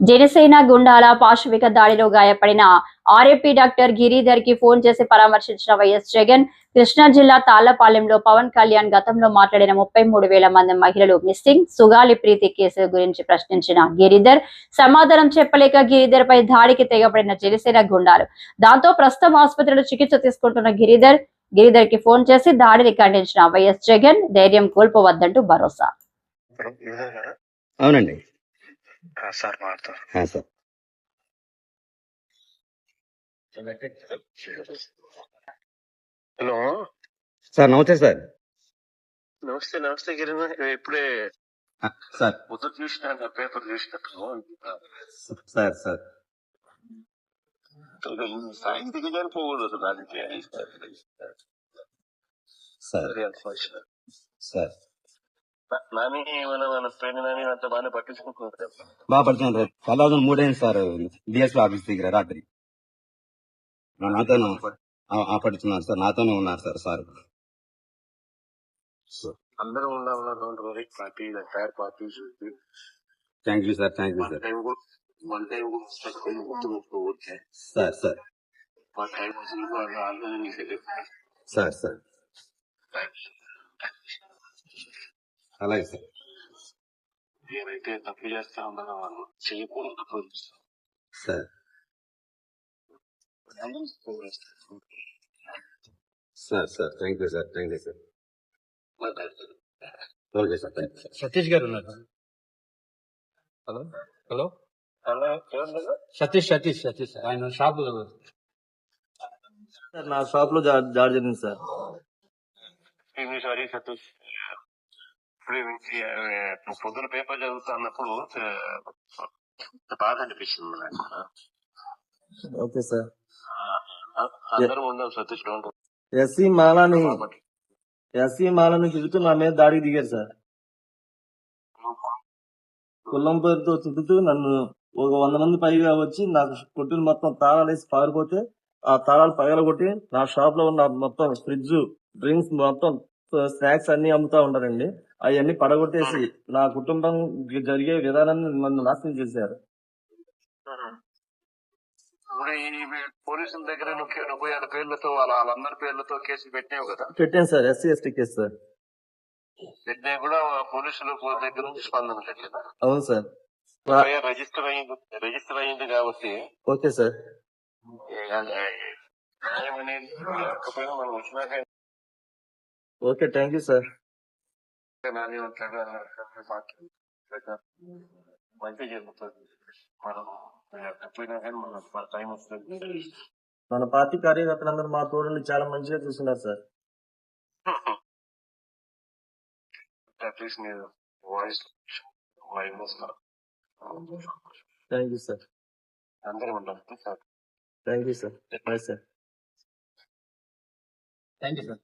జనసేన గుండాల పాశవిక దాడిలో గాయపడిన RAP doctor గిరిధర్కి phone చేసి పరామర్శించిన వైఎస్ జగన్ కృష్ణా జిల్లా తాళ్ళపాలెంలో పవన్ కళ్యాణ్ గతంలో మాట్లాడిన ముప్పై మూడు వేల మంది మహిళలు మిస్సింగ్ సుగాలి ప్రీతి కేసు గురించి ప్రశ్నించిన గిరిధర్ సమాధానం చెప్పలేక గిరిధర్ పై దాడికి తెగబడిన జనసేన గుండాలు. దాంతో ప్రస్తుతం ఆసుపత్రిలో చికిత్స తీసుకుంటున్న గిరిధర్ గిరిధర్కి ఫోన్ చేసి దాడిని ఖండించిన వైఎస్ జగన్ ధైర్యం కోల్పోవద్దంటూ భరోసా. అవునండి. సార్ మాట్లాడతారు ఆ, సార్ హలో సార్ నమస్తే సార్ నమస్తే నమస్తే గిరిన ఇప్పుడే సార్ పొద్దు చూసిన పేపర్ చూసినట్టు సార్ సార్ సాయం దిగజారి పోకూడదు సార్ సార్ బాగా పడుతున్నాను సార్ కలవదని మూడైంది సార్. డిఎస్పీ ఆఫీస్ దగ్గర రాత్రి. నా- నాతోనే పడుతున్నారు సార్. నాతోనే ఉన్నారు సార్ సార్. అందరూ ఉండాలి party entire party thank you sir. Thank you one sir. Sir sir. అందరినీ సార్ సార్. అలాగే సార్. ఏమైతే తప్పు చేస్తా ఉన్నారో వాళ్ళు చేయకూడదు తప్పు చేస్తారు. Sir. Sir sir thank you sir thank you sir. Okay sir thank you Satish గారు ఉన్నారు. Hello hello. ఏమన్నా సతీష్ సతీష్ సతీష్. ఆయన షాప్ సార్ నా షాప్లో జా- జాడి జరిగింది సార్. సారీ సతీష్? ఇప్పుడు పొద్దున పేపర్ చదువుతా అన్నప్పుడు బాధ అనిపిస్తుంది. Okay sir. అందరం ఉందాం సతీష్ ఎస్సీ మాలాని ఎస్సీ మాలని తిరుగుతూ నా మీద దాడికి దిగారు సార్. కుల్లం పేరుతో తిరుగుతూ నన్ను ఒక వంద మంది పైగా వచ్చి నాకు కొట్టిన మొత్తం తాళాలు వేసి పారిపోతే ఆ తాళాలు పగలగొట్టి నా షాప్లో ఉన్న మొత్తం ఫ్రిడ్జ్ డ్రింక్స్ మొత్తం స్నాక్స్ అన్ని అమ్ముతా ఉంటారండి అవన్నీ పడగొట్టేసి నా కుటుంబం జరిగే విధానాన్ని నన్ను నాశనం చేశారు. పోలీసుల దగ్గర నువ్వు వాళ్ళ పేర్లతో వాళ్ళ వాళ్ళందరి పేర్లతో కేసు పెట్టినావు కదా? పెట్టాను sir SC ST case sir. పెట్టినా కూడా పోలీసుల దగ్గర నుంచి స్పందన లేదు అవును సార్. రిజిస్టర్ అయింది రిజిస్టర్ అయింది కాబట్టి. Okay sir. మనం వచ్చినాక ఓకే థ్యాంక్ యూ సార్. మంచి జరుగుతుంది. మనం తప్పినా కానీ మన టైం వస్తుంది. మన పార్టీ కార్యకర్తలందరూ మా తోడుని చాలా మంచిగా చూస్తున్నారు సార్. అట్లీస్ట్ నేను వాయిస్ థ్యాంక్ యూ సార్. అందరం ఉంటాం sir. Thank you sir. Bye sir thank you sir.